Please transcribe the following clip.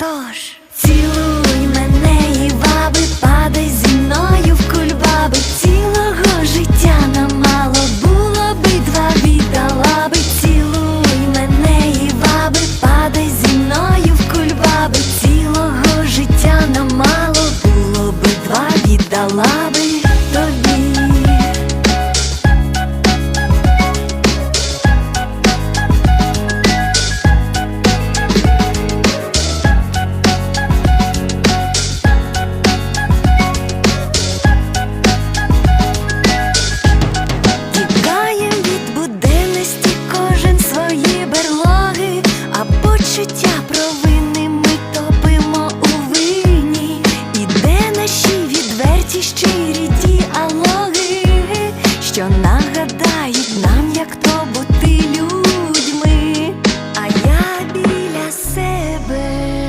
Тож цілуй мене і баби, падай зі мною в кульбаби. Цілого життя нам мало було би два віддала би. Цілуй мене і баби, падай зі мною в кульбаби. Цілого життя нам мало було би два віддала би. почуття провини ми топимо у вині, і де наші відверті щирі діалоги, що нагадають нам.